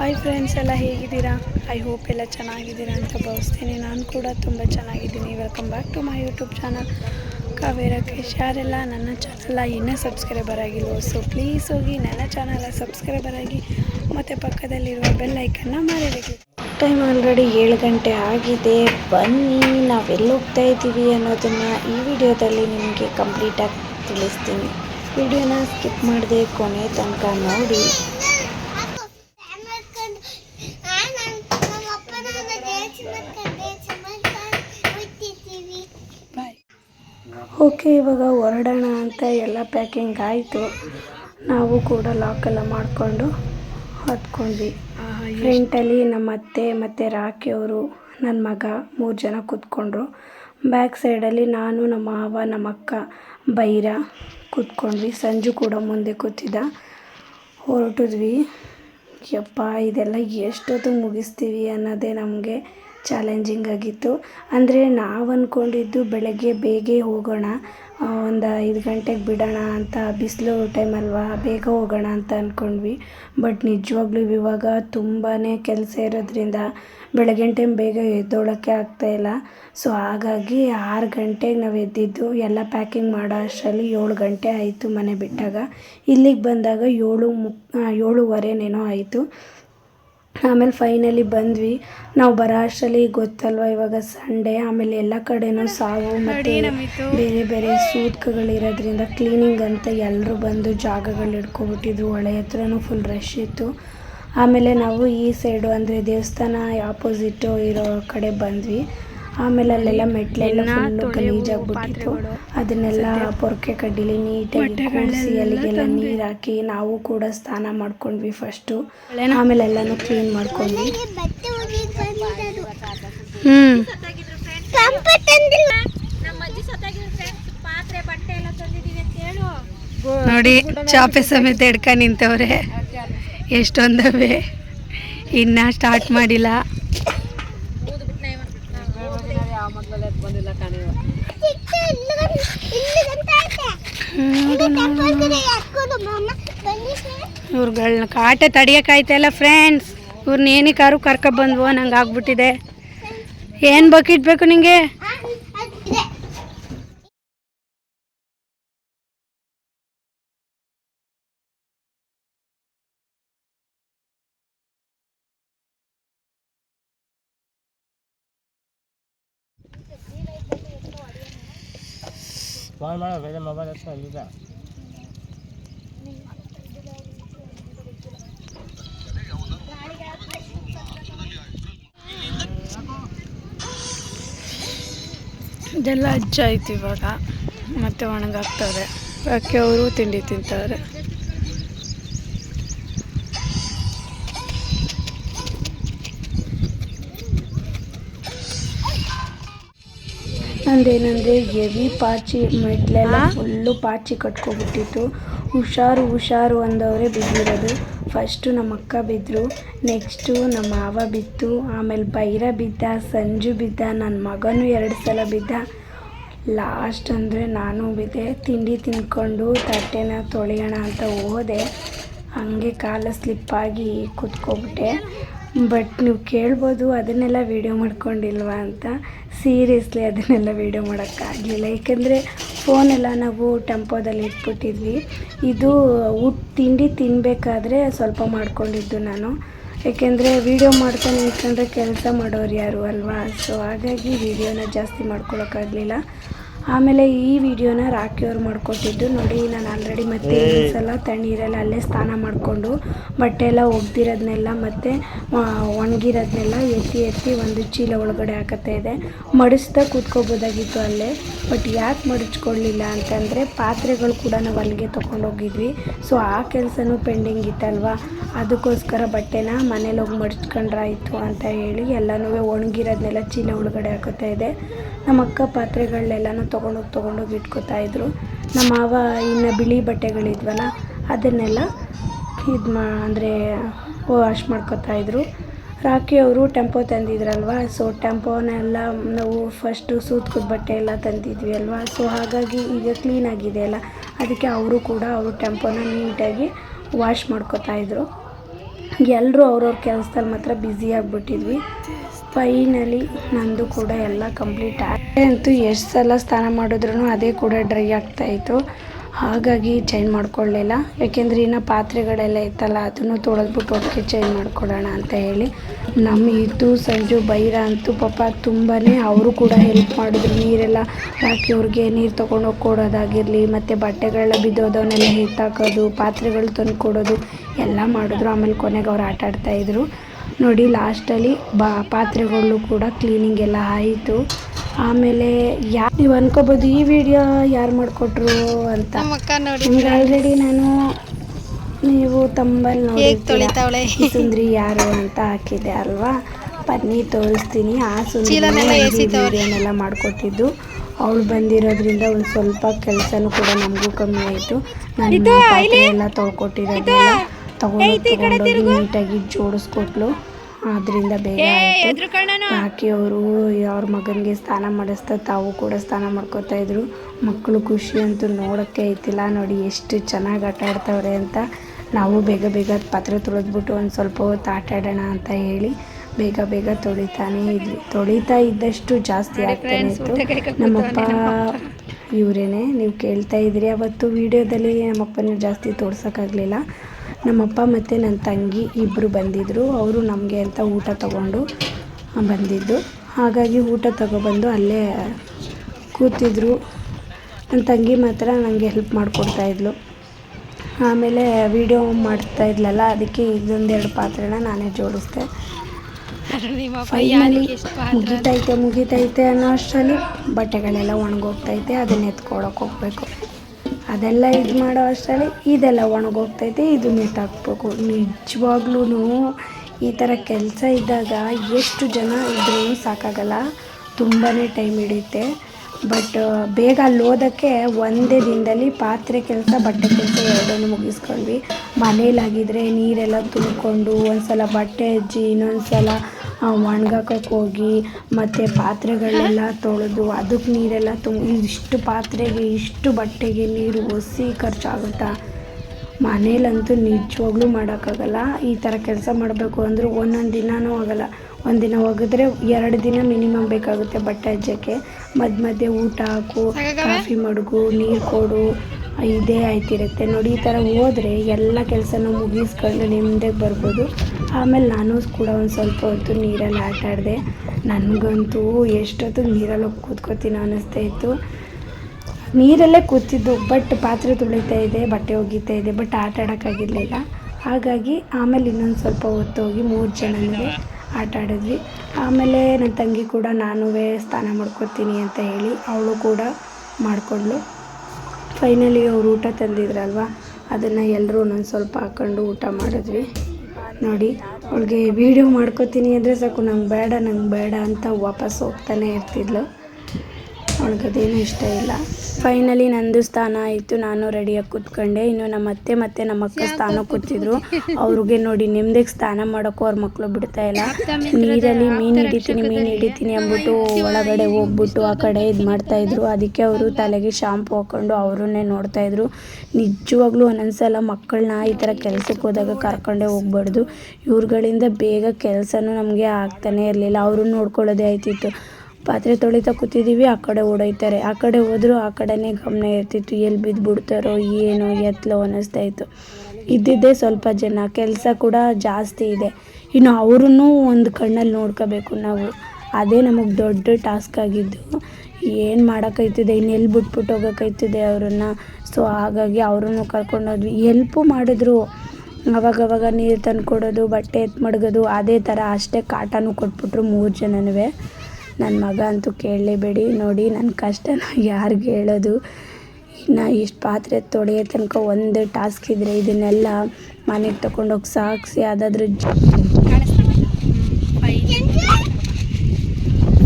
Hi friends ಎಲ್ಲ ಹೇಗಿದ್ದೀರಾ? I hope ಎಲ್ಲ ಚೆನ್ನಾಗಿದ್ದೀರಾ ಅಂತ ಭಾವಿಸ್ತೀನಿ. ನಾನು ಕೂಡ ತುಂಬ ಚೆನ್ನಾಗಿದ್ದೀನಿ. Welcome back to my YouTube channel Kavera Krish ಯಾರೆಲ್ಲ ನನ್ನ ಚಾನಲ್ ಇನ್ನೂ ಸಬ್ಸ್ಕ್ರೈಬರ್ ಆಗಿಲ್ಲ ಸೊ ಪ್ಲೀಸ್ ಹೋಗಿ ನನ್ನ ಚಾನಲ ಸಬ್ಸ್ಕ್ರೈಬರ್ ಆಗಿ ಮತ್ತು ಪಕ್ಕದಲ್ಲಿರುವ ಬೆಲ್ ಐಕನ್ನ ಮರಿಬೇಡಿ ಟೈಮ್ ಆಲ್ರೆಡಿ ಏಳು ಗಂಟೆ ಆಗಿದೆ. ಬನ್ನಿ, ನಾವೆಲ್ಲಿ ಹೋಗ್ತಾ ಇದ್ದೀವಿ ಅನ್ನೋದನ್ನು ಈ ವಿಡಿಯೋದಲ್ಲಿ ನಿಮಗೆ ಕಂಪ್ಲೀಟಾಗಿ ತಿಳಿಸ್ತೀನಿ. ವಿಡಿಯೋನ ಸ್ಕಿಪ್ ಮಾಡದೆ ಕೊನೆ ತನಕ ನೋಡಿ. ಓಕೆ ಇವಾಗ ಹೊರಡೋಣ ಅಂತ ಎಲ್ಲ ಪ್ಯಾಕಿಂಗ್ ಆಯಿತು. ನಾವು ಕೂಡ ಲಾಕೆಲ್ಲ ಮಾಡಿಕೊಂಡು ಹತ್ಕೊಂಡ್ವಿ. ಫ್ರಂಟಲ್ಲಿ ನಮ್ಮ ಅತ್ತೆ ಮತ್ತು ರಾಕಿ ಅವರು ನನ್ನ ಮಗ ಮೂರು ಜನ ಕೂತ್ಕೊಂಡ್ರು. ಬ್ಯಾಕ್ ಸೈಡಲ್ಲಿ ನಾನು, ನಮ್ಮ ಮಾವ, ನಮ್ಮ ಅಕ್ಕ, ಬೈರ ಕೂತ್ಕೊಂಡ್ವಿ. ಸಂಜು ಕೂಡ ಮುಂದೆ ಕೂತಿದ್ದ. ಹೊರಟಿದ್ವಿ. ಯಪ್ಪ, ಇದೆಲ್ಲ ಎಷ್ಟೊತ್ತು ಮುಗಿಸ್ತೀವಿ ಅನ್ನೋದೇ ನಮಗೆ ಚಾಲೆಂಜಿಂಗ್ ಆಗಿತ್ತು. ಅಂದರೆ ನಾವು ಅಂದ್ಕೊಂಡಿದ್ದು ಬೆಳಗ್ಗೆ ಬೇಗ ಹೋಗೋಣ ಒಂದು ಐದು ಗಂಟೆಗೆ ಬಿಡೋಣ ಅಂತ ಬಿಸಿಲು ಟೈಮ್ ಅಲ್ವಾ, ಬೇಗ ಹೋಗೋಣ ಅಂತ ಅಂದ್ಕೊಂಡ್ವಿ ಬಟ್ ನಿಜವಾಗ್ಲೂ ಇವಾಗ ತುಂಬಾ ಕೆಲಸ ಇರೋದ್ರಿಂದ ಬೆಳಗಿನ ಟೈಮ್ ಬೇಗ ಎದ್ದೋಳಕ್ಕೆ ಆಗ್ತಾಯಿಲ್ಲ ಸೊ ಹಾಗಾಗಿ ಆರು ಗಂಟೆಗೆ ನಾವು ಎದ್ದಿದ್ದು, ಎಲ್ಲ ಪ್ಯಾಕಿಂಗ್ ಮಾಡೋ ಅಷ್ಟರಲ್ಲಿ ಏಳು ಗಂಟೆ ಆಯಿತು ಮನೆ ಬಿಟ್ಟಾಗ. ಇಲ್ಲಿಗೆ ಬಂದಾಗ ಏಳು ಮುಕ್ ಏಳುವರೆನೇನೋ ಆಯಿತು. ಆಮೇಲೆ ಫೈನಲಿ ಬಂದ್ವಿ. ನಾವು ಬರೋ ಅಷ್ಟರಲ್ಲಿ ಗೊತ್ತಲ್ವ ಇವಾಗ ಸಂಡೇ ಆಮೇಲೆ ಎಲ್ಲ ಕಡೆನೂ ಸಾವು ಮತ್ತು ಬೇರೆ ಬೇರೆ ಸೂತ್ಕಗಳಿರೋದ್ರಿಂದ ಕ್ಲೀನಿಂಗ್ ಅಂತ ಎಲ್ಲರೂ ಬಂದು ಜಾಗಗಳು ಇಟ್ಕೊಬಿಟ್ಟಿದ್ರು ಹೊಳೆ ಹತ್ರನೂ ಫುಲ್ ರಶ್ ಇತ್ತು. ಆಮೇಲೆ ನಾವು ಈ ಸೈಡು ಅಂದರೆ ದೇವಸ್ಥಾನ ಆಪೋಸಿಟ್ಟು ಇರೋ ಕಡೆ ಬಂದ್ವಿ. ಆಮೇಲೆ ಅಲ್ಲೆಲ್ಲ ಮೆಟ್ಲೆಲ್ಲ ಫುಲ್ಲು ಗಲೀಜಾಗ್ಬಿಟ್ಟಿತ್ತು. ಅದನ್ನೆಲ್ಲ ಪೊರ್ಕೆ ಕಡ್ಡಿಲಿ ನೀಟಾಗಿ ಕೂಡಿಸಿ ಅಲ್ಲಿಗೆಲ್ಲ ನೀರು ಹಾಕಿ ನಾವು ಕೂಡ ಸ್ನಾನ ಮಾಡ್ಕೊಂಡ್ವಿ ಫಸ್ಟು ಆಮೇಲೆ ಎಲ್ಲನೂ ಕ್ಲೀನ್ ಮಾಡ್ಕೊಂಡ್ವಿ. ನೋಡಿ ಚಾಪೆ ಸಮೇತ ಎಡ್ಕ ನಿಂತವ್ರೆ. ಎಷ್ಟೊಂದವೆ. ಇನ್ನ ಸ್ಟಾರ್ಟ್ ಮಾಡಿಲ್ಲ. ಇವ್ರುಗಳನ್ನ ಕಾಟ ತಡಿಯೋಕ್ಕಾಯ್ತಲ್ಲ ಫ್ರೆಂಡ್ಸ್. ಇವ್ರನ್ನ ಏನಕ್ಕಾರು ಕರ್ಕೊಂಡ್ಬಂದ್ವೋ ನಂಗೆ ಆಗ್ಬಿಟ್ಟಿದೆ ಏನು ಬಕೆಟ್ ಬೇಕು ನಿಂಗೆ? ಫೋನ್ ಮಾಡೋ ಬೇರೆ ಮೊಬೈಲ್ ಹತ್ರ ಅಲ್ಲಿದೆ ಇದೆಲ್ಲ ಅಜ್ಜ ಆಯ್ತು ಇವಾಗ. ಮತ್ತೆ ಒಣಗಾಕ್ತಾರೆ ಯಾಕೆ ಅವರು ತಿಂಡಿ ತಿಂತಾರೆ? ನಂದೇನಂದರೆ ಹೆವಿ ಪಾಚಿ ಮೆಟ್ಲೆಲ್ಲ ಫುಲ್ಲು ಪಾಚಿ ಕಟ್ಕೊಬಿಟ್ಟಿತ್ತು. ಹುಷಾರು ಹುಷಾರು ಅಂದವರೇ ಬಿದ್ದಿರೋದು. ಫಸ್ಟು ನಮ್ಮ ಅಕ್ಕ ಬಿದ್ದರು ನೆಕ್ಸ್ಟು ನಮ್ಮ ಮಾವ ಬಿತ್ತು ಆಮೇಲೆ ಬೈರ ಬಿದ್ದ ಸಂಜು ಬಿದ್ದ ನನ್ನ ಮಗನೂ ಎರಡು ಸಲ ಬಿದ್ದ. ಲಾಸ್ಟ್ ಅಂದರೆ ನಾನು ಬಿದ್ದೆ. ತಿಂಡಿ ತಿಂದ್ಕೊಂಡು ತಟ್ಟೆನ ತೊಳೆಯೋಣ ಅಂತ ಹೋದೆ. ಹಂಗೆ ಕಾಲ ಸ್ಲಿಪ್ಪಾಗಿ ಕೂತ್ಕೊಬಿಟ್ಟೆ. ಬಟ್ ನೀವು ಕೇಳ್ಬೋದು ಅದನ್ನೆಲ್ಲ ವೀಡಿಯೋ ಮಾಡ್ಕೊಂಡಿಲ್ವಾ ಅಂತ. ಸೀರಿಯಸ್ಲಿ ಅದನ್ನೆಲ್ಲ ವೀಡಿಯೋ ಮಾಡೋಕ್ಕಾಗಲಿಲ್ಲ. ಏಕೆಂದರೆ ಫೋನೆಲ್ಲ ನಾವು ಟೆಂಪೋದಲ್ಲಿ ಇಟ್ಬಿಟ್ಟಿದ್ವಿ. ಇದು ಊಟ, ತಿಂಡಿ ತಿನ್ನಬೇಕಾದ್ರೆ ಸ್ವಲ್ಪ ಮಾಡ್ಕೊಂಡಿದ್ದು ನಾನು. ಏಕೆಂದರೆ ವೀಡಿಯೋ ಮಾಡ್ತಾ ನಿಂತ್ಕೊಂಡ್ರೆ ಕೆಲಸ ಮಾಡೋರು ಯಾರು ಅಲ್ವಾ? ಸೊ ಹಾಗಾಗಿ ವೀಡಿಯೋನ ಜಾಸ್ತಿ ಮಾಡ್ಕೊಳಕ್ಕಾಗಲಿಲ್ಲ. ಆಮೇಲೆ ಈ ವಿಡಿಯೋನ ರಾಖಿಯವ್ರು ಮಾಡ್ಕೊಟ್ಟಿದ್ದು. ನೋಡಿ ನಾನು ಆಲ್ರೆಡಿ ಮತ್ತೆ ಸಲ ತಣ್ಣೀರೆಲ್ಲ ಅಲ್ಲೇ ಸ್ನಾನ ಮಾಡಿಕೊಂಡು ಬಟ್ಟೆ ಎಲ್ಲ ಒಗ್ದಿರೋದನ್ನೆಲ್ಲ ಮತ್ತು ಒಣಗಿರೋದನ್ನೆಲ್ಲ ಎತ್ತಿ ಎತ್ತಿ ಒಂದು ಚೀಲ ಒಳಗಡೆ ಹಾಕತ್ತಾ ಇದೆ. ಮಡಿಸ್ತಾ ಕೂತ್ಕೋಬೋದಾಗಿತ್ತು ಅಲ್ಲೇ. ಬಟ್ ಯಾಕೆ ಮಡಚ್ಕೊಳ್ಳಿಲ್ಲ ಅಂತಂದರೆ ಪಾತ್ರೆಗಳು ಕೂಡ ನಾವು ಅಲ್ಲಿಗೆ ತೊಗೊಂಡೋಗಿದ್ವಿ ಸೊ ಆ ಕೆಲಸನೂ ಪೆಂಡಿಂಗ್ ಇತ್ತಲ್ವ? ಅದಕ್ಕೋಸ್ಕರ ಬಟ್ಟೆನ ಮನೇಲಿ ಹೋಗಿ ಮಡಿಚ್ಕೊಂಡ್ರಾಯಿತು ಅಂತ ಹೇಳಿ ಎಲ್ಲನೂ ಒಣಗಿರೋದನ್ನೆಲ್ಲ ಚೀಲ ಒಳಗಡೆ ಹಾಕುತ್ತಾ ಇದೆ. ನಮ್ಮ ಅಕ್ಕ ಪಾತ್ರೆಗಳನ್ನೆಲ್ಲನೂ ತೊಗೊಂಡೋಗಿ ತೊಗೊಂಡೋಗಿ ಇಟ್ಕೋತಾ ಇದ್ದರು ನಮ್ಮ ಮಾವ ಇನ್ನು ಬಿಳಿ ಬಟ್ಟೆಗಳಿದ್ವಲ್ಲ, ಅದನ್ನೆಲ್ಲ ಇದು ಮಾ, ಅಂದರೆ ವಾಶ್ ಮಾಡ್ಕೋತಾ ಇದ್ದರು ರಾಖಿ ಅವರು ಟೆಂಪೋ ತಂದಿದ್ರಲ್ವ? ಸೊ ಟೆಂಪೋನೆಲ್ಲ ನಾವು ಫಸ್ಟು ಸೂತ್ಕದ ಬಟ್ಟೆ ಎಲ್ಲ ತಂದಿದ್ವಿ ಅಲ್ವಾ? ಸೊ ಹಾಗಾಗಿ ಈಗ ಕ್ಲೀನ್ ಆಗಿದೆ ಅಲ್ಲ. ಅದಕ್ಕೆ ಅವರು ಕೂಡ ಅವರು ಟೆಂಪೋನ ನೀಟಾಗಿ ವಾಶ್ ಮಾಡ್ಕೋತಾ ಇದ್ದರು ಎಲ್ಲರೂ ಅವ್ರವ್ರ ಕೆಲಸದಲ್ಲಿ ಮಾತ್ರ ಬ್ಯುಸಿ ಆಗಿಬಿಟ್ಟಿದ್ವಿ. ಫೈನಲಿ ನಂದು ಕೂಡ ಎಲ್ಲ ಕಂಪ್ಲೀಟ್ ಅಂತೂ ಎಷ್ಟು ಸಲ ಸ್ನಾನ ಮಾಡಿದ್ರು ಅದೇ ಕೂಡ ಡ್ರೈ ಆಗ್ತಾಯಿತ್ತು ಹಾಗಾಗಿ ಚೇಂಜ್ ಮಾಡ್ಕೊಳ್ಳಿಲ್ಲ ಯಾಕೆಂದರೆ ಇನ್ನು ಪಾತ್ರೆಗಳೆಲ್ಲ ಇತ್ತಲ್ಲ, ಅದನ್ನು ತೊಳೆದ್ಬಿಟ್ಟು ಒಟ್ಟಿಗೆ ಚೇಂಜ್ ಮಾಡ್ಕೊಳ್ಳೋಣ ಅಂತ ಹೇಳಿ. ನಮ್ಮ ಇದು ಸಂಜು ಬೈರ ಅಂತೂ ಪಾಪ ತುಂಬಾ ಅವರು ಕೂಡ ಹೆಲ್ಪ್ ಮಾಡಿದ್ರು. ನೀರೆಲ್ಲ ಹಾಕಿ ಅವ್ರಿಗೆ ನೀರು ತೊಗೊಂಡೋಗಿ ಕೊಡೋದಾಗಿರಲಿ, ಮತ್ತು ಬಟ್ಟೆಗಳೆಲ್ಲ ಬಿದ್ದೋದವನ್ನೆಲ್ಲ ಎತ್ತಾಕೋದು ಪಾತ್ರೆಗಳು ತಂದು ಕೊಡೋದು ಎಲ್ಲ ಮಾಡಿದ್ರು. ಆಮೇಲೆ ಕೊನೆಗೆ ಅವ್ರು ಆಟ ಆಡ್ತಾಯಿದ್ರು ನೋಡಿ ಲಾಸ್ಟಲ್ಲಿ ಬಾ ಪಾತ್ರೆಗಳು ಕೂಡ ಕ್ಲೀನಿಂಗ್ ಎಲ್ಲ ಆಯಿತು. ಆಮೇಲೆ ಯಾ ನೀವು ಅನ್ಕೋಬೋದು ಈ ವಿಡಿಯೋ ಯಾರು ಮಾಡಿಕೊಟ್ರು ಅಂತ. ನಿಮ್ಗೆ ಆಲ್ರೆಡಿ ನಾನು ನೀವು ತಂಬಲ್ಲಿ ನೋಡಿ ಸುಂದ್ರಿ ಯಾರು ಅಂತ ಹಾಕಿದ್ದೆ ಅಲ್ವಾ? ಬನ್ನಿ ತೋರಿಸ್ತೀನಿ. ಆ ಸುಂದರಿನೆಲ್ಲ ಮಾಡಿಕೊಟ್ಟಿದ್ದು. ಅವಳು ಬಂದಿರೋದ್ರಿಂದ ಒಂದು ಸ್ವಲ್ಪ ಕೆಲಸನೂ ಕೂಡ ನಮಗೂ ಕಮ್ಮಿ ಆಯಿತು. ನಾನು ಎಲ್ಲ ತೊಳ್ಕೊಟ್ಟಿರೋದೆಲ್ಲ ತಗೊಂಡು ತಗೊಂಡೋಗಿ ನೀಟಾಗಿ ಜೋಡಿಸ್ಕೊಟ್ಲು. ಅದರಿಂದ ಬೇಗ ಆಯಿತು. ಯಾಕೆ ಅವರು ಅವ್ರ ಮಗನಿಗೆ ಸ್ನಾನ ಮಾಡಿಸ್ತಾ ತಾವು ಕೂಡ ಸ್ನಾನ ಮಾಡ್ಕೋತಾ ಇದ್ರು. ಮಕ್ಕಳು ಖುಷಿ ಅಂತೂ ನೋಡೋಕ್ಕೆ ಐತಿಲ್ಲ ನೋಡಿ ಎಷ್ಟು ಚೆನ್ನಾಗಿ ಆಟ ಆಡ್ತಾವ್ರೆ ಅಂತ. ನಾವು ಬೇಗ ಬೇಗ ಪಾತ್ರೆ ತೊಳೆದ್ಬಿಟ್ಟು ಒಂದು ಸ್ವಲ್ಪ ಹೊತ್ತು ಆಟ ಆಡೋಣ ಅಂತ ಹೇಳಿ ಬೇಗ ಬೇಗ ತೊಳಿತಾನೆ ಇದ್ವಿ. ತೊಳಿತಾ ಇದ್ದಷ್ಟು ಜಾಸ್ತಿ ಆಗ್ತಾನೆ ಇತ್ತು. ನಮ್ಮಪ್ಪ ಇವರೇನೆ ನೀವು ಕೇಳ್ತಾ ಇದ್ರಿ. ಅವತ್ತು ವಿಡಿಯೋದಲ್ಲಿ ನಮ್ಮಪ್ಪನ ಜಾಸ್ತಿ ತೋರ್ಸೋಕ್ಕಾಗಲಿಲ್ಲ. ನಮ್ಮಪ್ಪ ಮತ್ತು ನನ್ನ ತಂಗಿ ಇಬ್ಬರು ಬಂದಿದ್ದರು ಅವರು ನಮಗೆ ಅಂತ ಊಟ ತಗೊಂಡು ಬಂದಿದ್ದು. ಹಾಗಾಗಿ ಊಟ ತಗೊಬಂದು ಅಲ್ಲೇ ಕೂತಿದ್ರು. ನನ್ನ ತಂಗಿ ಮಾತ್ರ ನನಗೆ ಹೆಲ್ಪ್ ಮಾಡಿಕೊಡ್ತಾಯಿದ್ಲು ಆಮೇಲೆ ವೀಡಿಯೋ ಮಾಡ್ತಾ ಇದ್ಲಲ್ಲ, ಅದಕ್ಕೆ ಇದೊಂದೆರಡು ಪಾತ್ರೆನ ನಾನೇ ಜೋಡಿಸ್ದೆ. ಫೈನಲಿ ಮುಗಿತೈತೆ ಮುಗಿತೈತೆ ಅನ್ನೋ ಅಷ್ಟರಲ್ಲಿ ಬಟ್ಟೆಗಳೆಲ್ಲ ಒಣಗೋಗ್ತೈತೆ, ಅದನ್ನ ಎತ್ಕೊಳಕ್ಕೆ ಹೋಗ್ಬೇಕು. ಅದೆಲ್ಲ ಇದು ಮಾಡೋ ಅಷ್ಟರಲ್ಲಿ ಇದೆಲ್ಲ ಒಣಗೋಗ್ತೈತೆ, ಇದು ನೆಟ್ಟಾಕ್ಬೇಕು ನಿಜವಾಗ್ಲೂ ಈ ಥರ ಕೆಲಸ ಇದ್ದಾಗ ಎಷ್ಟು ಜನ ಇದ್ರೂ ಸಾಕಾಗಲ್ಲ. ತುಂಬಾ ಟೈಮ್ ಹಿಡಿಯುತ್ತೆ. ಬಟ್ ಬೇಗ ಅಲ್ಲಿ ಓದೋಕ್ಕೆ ಒಂದೇ ದಿನದಲ್ಲಿ ಪಾತ್ರೆ ಕೆಲಸ, ಬಟ್ಟೆ ಕೆಲಸ ಎರಡನ್ನು ಮುಗಿಸ್ಕೊಂಡ್ವಿ. ಮನೇಲಾಗಿದ್ದರೆ ನೀರೆಲ್ಲ ತುಂಬಿಕೊಂಡು ಒಂದು ಸಲ ಬಟ್ಟೆ ಹಚ್ಚಿ ಇನ್ನೊಂದು ಸಲ ಒಣ್ಗಾಕಕ್ಕೆ ಹೋಗಿ, ಮತ್ತು ಪಾತ್ರೆಗಳೆಲ್ಲ ತೊಳೆದು ಅದಕ್ಕೆ ನೀರೆಲ್ಲ ತುಂಬ ಇಷ್ಟು ಪಾತ್ರೆಗೆ, ಇಷ್ಟು ಬಟ್ಟೆಗೆ ನೀರು ಒಸಿ ಖರ್ಚಾಗುತ್ತಾ? ಮನೇಲಂತೂ ನಿಜವಾಗ್ಲೂ ಮಾಡೋಕ್ಕಾಗಲ್ಲ. ಈ ಥರ ಕೆಲಸ ಮಾಡಬೇಕು ಅಂದರೂ ಒಂದೊಂದು ದಿನವೂ ಆಗಲ್ಲ. ಒಂದಿನ ಒಗೆದ್ರೆ ಎರಡು ದಿನ ಮಿನಿಮಮ್ ಬೇಕಾಗುತ್ತೆ ಬಟ್ಟೆ ಹಜ್ಜಕ್ಕೆ ಮಧ್ಯ ಮಧ್ಯೆ ಊಟ ಹಾಕು, ಕಾಫಿ ಮಡಗು, ನೀರು ಕೊಡು. ಇದೇ ಆಯ್ತಿರುತ್ತೆ. ನೋಡಿ, ಈ ಥರ ಹೋದರೆ ಎಲ್ಲ ಕೆಲಸನೂ ಮುಗಿಸ್ಕೊಂಡು ನೆಮ್ಮದಿಗೆ ಬರ್ಬೋದು. ಆಮೇಲೆ ನಾನು ಕೂಡ ಒಂದು ಸ್ವಲ್ಪ ಹೊತ್ತು ನೀರಲ್ಲಿ ಆಟ ಆಡಿದೆ. ನನಗಂತೂ ಎಷ್ಟೊತ್ತು ನೀರಲ್ಲಿ ಹೋಗಿ ಕೂತ್ಕೋತೀನೋ ಅನ್ನಿಸ್ತಾ ಇತ್ತು. ನೀರಲ್ಲೇ ಕೂತಿದ್ದು, ಬಟ್ ಪಾತ್ರೆ ತೊಳಿತಾ ಇದೆ ಬಟ್ಟೆ ಒಗಿತಾ ಇದೆ ಬಟ್ ಆಟ ಆಡೋಕ್ಕಾಗಿರಲಿಲ್ಲ ಹಾಗಾಗಿ ಆಮೇಲೆ ಇನ್ನೊಂದು ಸ್ವಲ್ಪ ಹೊತ್ತೋಗಿ ಮೂರು ಜನನಿಗೆ ಆಟ ಆಡಿದ್ವಿ. ಆಮೇಲೆ ನನ್ನ ತಂಗಿ ಕೂಡ ನಾನು ಸ್ನಾನ ಮಾಡ್ಕೊತೀನಿ ಅಂತ ಹೇಳಿ ಅವಳು ಕೂಡ ಮಾಡಿಕೊಂಡ್ಳು. ಫೈನಲಿ ಅವ್ರು ಊಟ ತಂದಿದ್ರಲ್ವ? ಅದನ್ನು ಎಲ್ಲರೂ ಒಂದೊಂದು ಸ್ವಲ್ಪ ಹಾಕ್ಕೊಂಡು ಊಟ ಮಾಡಿದ್ವಿ. ನೋಡಿ, ಅವಳಿಗೆ ವೀಡಿಯೋ ಮಾಡ್ಕೋತೀನಿ ಅಂದರೆ ಸಾಕು, ನಂಗೆ ಬೇಡ ನಂಗೆ ಬೇಡ ಅಂತ ವಾಪಸ್ ಹೋಗ್ತಾನೆ ಇರ್ತಿದ್ಲು. ಅದೇನೂ ಇಷ್ಟ ಇಲ್ಲ. ಫೈನಲಿ ನಂದು ಸ್ಥಾನ ಆಯಿತು. ನಾನು ರೆಡಿಯಾಗಿ ಕೂತ್ಕೊಂಡೆ. ಇನ್ನು ನಮ್ಮ ಅತ್ತೆ ಮತ್ತು ನಮ್ಮ ಅಕ್ಕ ಸ್ಥಾನ ಕೂತಿದ್ರು ಅವ್ರಿಗೆ ನೋಡಿ ನಿಮ್ದಕ್ಕೆ ಸ್ನಾನ ಮಾಡೋಕ್ಕೂ ಅವ್ರ ಮಕ್ಕಳು ಬಿಡ್ತಾ ಇಲ್ಲ. ನೀರಲ್ಲಿ ಮೀನು ಹಿಡಿತೀನಿ ಮೀನು ಹಿಡಿತೀನಿ ಅಂದ್ಬಿಟ್ಟು ಒಳಗಡೆ ಹೋಗ್ಬಿಟ್ಟು ಆ ಕಡೆ ಇದು ಮಾಡ್ತಾಯಿದ್ರು ಅದಕ್ಕೆ ಅವರು ತಲೆಗೆ ಶಾಂಪು ಹಾಕ್ಕೊಂಡು ಅವರನ್ನೇ ನೋಡ್ತಾಯಿದ್ರು ನಿಜವಾಗ್ಲೂ ಒಂದೊಂದ್ಸಲ ಮಕ್ಕಳನ್ನ ಈ ಥರ ಕೆಲಸಕ್ಕೆ ಹೋದಾಗ ಕರ್ಕೊಂಡೇ ಹೋಗ್ಬಾರ್ದು. ಇವ್ರುಗಳಿಂದ ಬೇಗ ಕೆಲಸನೂ ನಮಗೆ ಆಗ್ತಾನೆ ಇರಲಿಲ್ಲ. ಅವರು ನೋಡ್ಕೊಳ್ಳೋದೇ ಆಯ್ತಿತ್ತು. ಪಾತ್ರೆ ತೊಳಿತಾ ಕೂತಿದ್ದೀವಿ, ಆ ಕಡೆ ಓಡೋಯ್ತಾರೆ. ಆ ಕಡೆ ಹೋದರೂ ಆ ಕಡೆನೇ ಗಮನ ಇರ್ತಿತ್ತು, ಎಲ್ಲಿ ಬಿದ್ದು ಬಿಡ್ತಾರೋ ಏನೋ ಎತ್ತಲೋ ಅನ್ನಿಸ್ತಾ ಇತ್ತು. ಇದ್ದಿದ್ದೇ ಸ್ವಲ್ಪ ಜನ, ಕೆಲಸ ಕೂಡ ಜಾಸ್ತಿ ಇದೆ. ಇನ್ನು ಅವ್ರೂ ಒಂದು ಕಣ್ಣಲ್ಲಿ ನೋಡ್ಕೋಬೇಕು ನಾವು. ಅದೇ ನಮಗೆ ದೊಡ್ಡ ಟಾಸ್ಕ್ ಆಗಿದ್ದು, ಏನು ಮಾಡೋಕ್ಕೈತಿದೆ ಇನ್ನು ಎಲ್ಲಿ ಬಿಟ್ಬಿಟ್ಟು ಹೋಗೋಕ್ಕೈತಿದೆ ಅವರನ್ನು. ಸೊ ಹಾಗಾಗಿ ಅವರನ್ನು ಕರ್ಕೊಂಡೋದ್ವಿ ಎಲ್ಪು ಮಾಡಿದ್ರು. ಅವಾಗವಾಗ ನೀರು ತಂದು ಕೊಡೋದು ಬಟ್ಟೆ ಎತ್ತು ಮಡಗೋದು, ಅದೇ ಥರ ಅಷ್ಟೇ ಕಾಟನೂ ಕೊಟ್ಬಿಟ್ರು ಮೂರು ಜನನೂ ನನ್ನ ಮಗ ಅಂತೂ ಕೇಳಲೇಬೇಡಿ. ನೋಡಿ, ನನ್ನ ಕಷ್ಟನ ಯಾರಿಗೆ ಹೇಳೋದು? ಇನ್ನು ಇಷ್ಟು ಪಾತ್ರೆ ತೊಳೆಯೋ ತನಕ ಒಂದು ಟಾಸ್ಕ್ ಇದ್ದರೆ ಇದನ್ನೆಲ್ಲ ಮನೆಗೆ ತೊಗೊಂಡೋಗಿ ಸಾಗಿಸಿ ಅದಾದ್ರೂ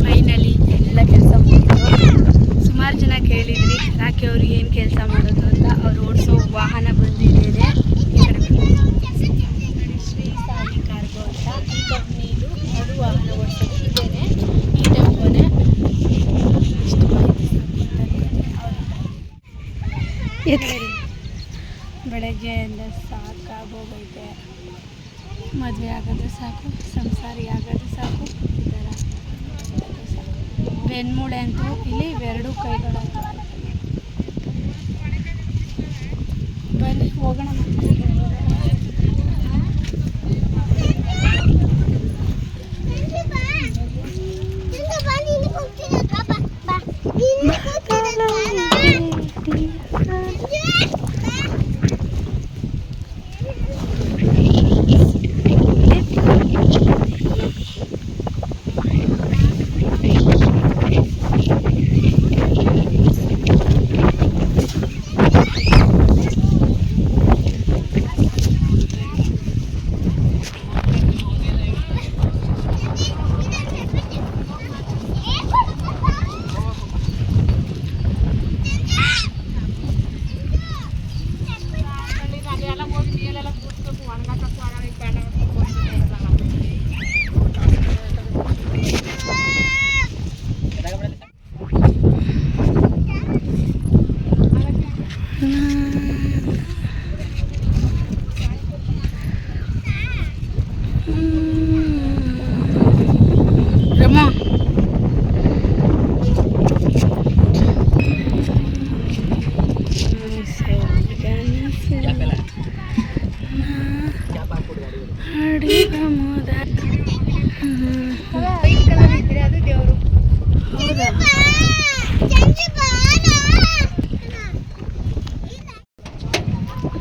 ಫೈನಲಿ ಎಲ್ಲ ಕೆಲಸ ಸುಮಾರು ಜನ ಕೇಳಿದ್ರಿ ಯಾಕೆ ಅವ್ರು ಏನು ಕೆಲಸ ಮಾಡೋದು ಅಂತ ಅವ್ರು ಓಡಿಸೋ ವಾಹನ ಬಂದಿದ್ದೇನೆ ಈ ಕಡೆ ಬನ್ನಿ. ನೋಡಿ ಶ್ರೀ ಸಾಯಿ ಕಾರ್ಗೋ ಅಂತ ಈ ಕಂಪ್ನಿದು ಅದು ವಾಹನ ಓಡಿಸೋದು ಇದ್ದೇನೆ ಈ ಟೆಂಪೋನೆ ಇಷ್ಟು ಮಾಹಿತಿ ಸಾಕು ಬೆಳಗ್ಗೆಯಿಂದ ಸಾಕಾಗೋಗೈತೆ. ಮದುವೆ ಆಗೋದು ಸಾಕು, ಸಂಸಾರಿ ಆಗೋದು ಸಾಕು ಈ ಥರ. ಬೆನ್ಮೂಳೆ ಅಂತೂ ಇಲ್ಲಿ ಇವೆರಡು ಕೈಗಳು ಬನ್ನಿ, ಹೋಗೋಣ ರಮ್ಮ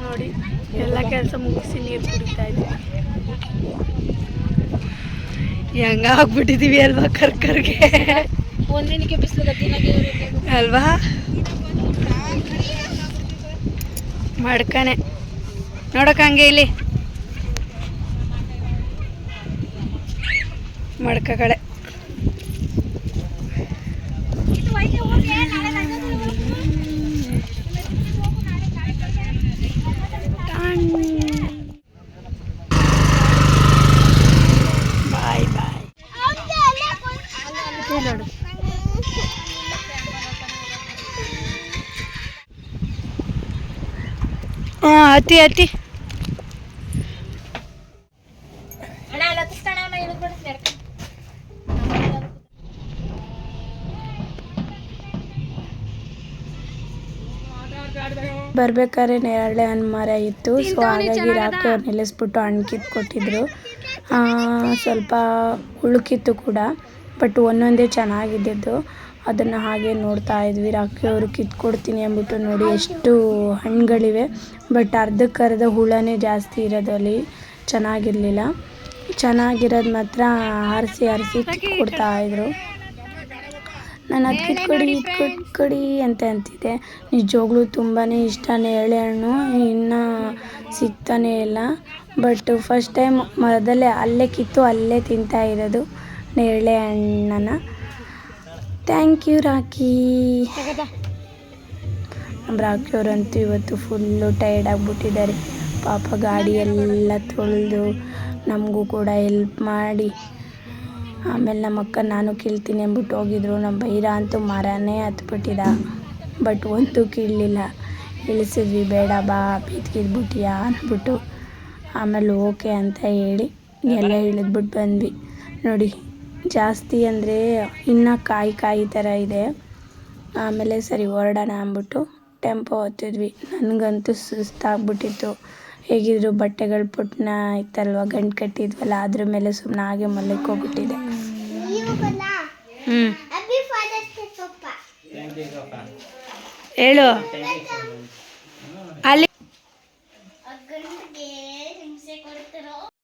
ನೋಡಿ ಎಲ್ಲ ಕೆಲಸ ಮುಗಿಸಿ ನೀರು ಕುಡಿತಾ ಇದ್ದೀವಿ ಹೆಂಗ ಆಗ್ಬಿಟ್ಟಿದೀವಿ ಅಲ್ವಾ ಕರ್ಕರ್ಗೆ? ಒಂದಿನಕ್ಕೆ ಬಿಸಿಲು ಅಲ್ವಾ? ಮಾಡ್ಕಾನೆ ನೋಡಕ್ ಹಂಗೆ ಇಲ್ಲಿ. ಮಡ್ಕ ಬಿಡು ಹತ್ತಿ ಬರ್ಬೇಕಾದ್ರೆ ನೇರಳೆ ಹಣ್ಣು ಮರ ಇತ್ತು ಸೊ ಹಾಗಾಗಿ ರಾಕಿ ಅವ್ರು ನಿಲ್ಲಿಸ್ಬಿಟ್ಟು ಹಣ್ಣು ಕಿತ್ತು ಕೊಟ್ಟಿದ್ರು. ಆ, ಸ್ವಲ್ಪ ಉಳುಕಿತ್ತು ಕೂಡ ಬಟ್ ಒಂದೊಂದೇ ಚೆನ್ನಾಗಿದ್ದಿದ್ದು. ಅದನ್ನು ಹಾಗೆ ನೋಡ್ತಾ ಇದ್ವಿ. ರಾಕಿ ಅವರು ಕಿತ್ಕೊಡ್ತೀನಿ ಅಂದ್ಬಿಟ್ಟು ನೋಡಿ ಎಷ್ಟು ಹಣ್ಣುಗಳಿವೆ. ಬಟ್ ಅರ್ಧಕ್ಕರ್ಧ ಹುಳನೇ ಜಾಸ್ತಿ ಇರೋದು ಅಲ್ಲಿ ಚೆನ್ನಾಗಿರಲಿಲ್ಲ. ಚೆನ್ನಾಗಿರೋದು ಮಾತ್ರ ಆರಿಸಿ ಆರಿಸಿ ಕಿತ್ಕೊಡ್ತಾ ಇದ್ರು. ನಾನು ಅದು ಕಿತ್ಕೊಡಿ ಕಿತ್ಕೊಡಿ ಅಂತ ಅಂತಿದ್ದೆ. ನಿಜವಾಗ್ಲೂ ತುಂಬಾ ಇಷ್ಟ ನೇರಳೆ ಹಣ್ಣು. ಇನ್ನೂ ಸಿಗ್ತಾನೆ ಇಲ್ಲ. ಬಟ್ ಫಸ್ಟ್ ಟೈಮ್ ಮರದಲ್ಲೇ ಅಲ್ಲೇ ಕಿತ್ತು ಅಲ್ಲೇ ತಿಂತಾ ಇರೋದು ನೇರಳೆ ಹಣ್ಣನ್ನು. ಥ್ಯಾಂಕ್ ಯು ರಾಕಿ ನಮ್ಮ ರಾಕಿಯವರಂತೂ ಇವತ್ತು ಫುಲ್ಲು ಟೈರ್ಡ್ ಆಗಿಬಿಟ್ಟಿದ್ದಾರೆ. ಪಾಪ ಗಾಡಿ ಎಲ್ಲ ತೊಳೆದು ನಮಗೂ ಕೂಡ ಹೆಲ್ಪ್ ಮಾಡಿ. ಆಮೇಲೆ ನಮ್ಮ ಅಕ್ಕ ನಾನು ಕೀಳ್ತೀನಿ ಅಂದ್ಬಿಟ್ಟು ಹೋಗಿದ್ರು. ನಮ್ಮ ಬೈರ ಅಂತೂ ಮರನೇ ಹತ್ಬಿಟ್ಟಿದ. ಬಟ್ ಒಂದು ಕೀಳಲಿಲ್ಲ. ಇಳಿಸಿದ್ವಿ ಬೇಡ ಬಾ ಬಿದ್ಕಿದ್ಬಿಟ್ಟಿಯಾ ಅಂದ್ಬಿಟ್ಟು ಆಮೇಲೆ ಓಕೆ ಅಂತ ಹೇಳಿ ಎಲ್ಲ ಇಳಿದ್ಬಿಟ್ಟು ಬಂದ್ವಿ. ನೋಡಿ ಜಾಸ್ತಿ ಅಂದರೆ ಇನ್ನೂ ಕಾಯಿ ಕಾಯಿ ಥರ ಇದೆ. ಆಮೇಲೆ ಸರಿ ಹೊರಡೋಣ ಅಂದ್ಬಿಟ್ಟು ಟೆಂಪೋ ಹತ್ತಿದ್ವಿ. ನನಗಂತೂ ಸುಸ್ತಾಗ್ಬಿಟ್ಟಿತ್ತು. ಹೇಗಿದ್ರು ಬಟ್ಟೆಗಳು ಪುಟ್ನ ಇತ್ತಲ್ವ, ಗಂಟು ಕಟ್ಟಿದ್ವಲ್ಲ, ಅದ್ರ ಮೇಲೆ ಸುಮ್ಮನೆ ಹಾಗೆ ಮಲ್ಕೋಗ್ಬಿಟ್ಟಿದೆ ಹ್ಞೂ ಹೇಳು. ಅಲ್ಲಿ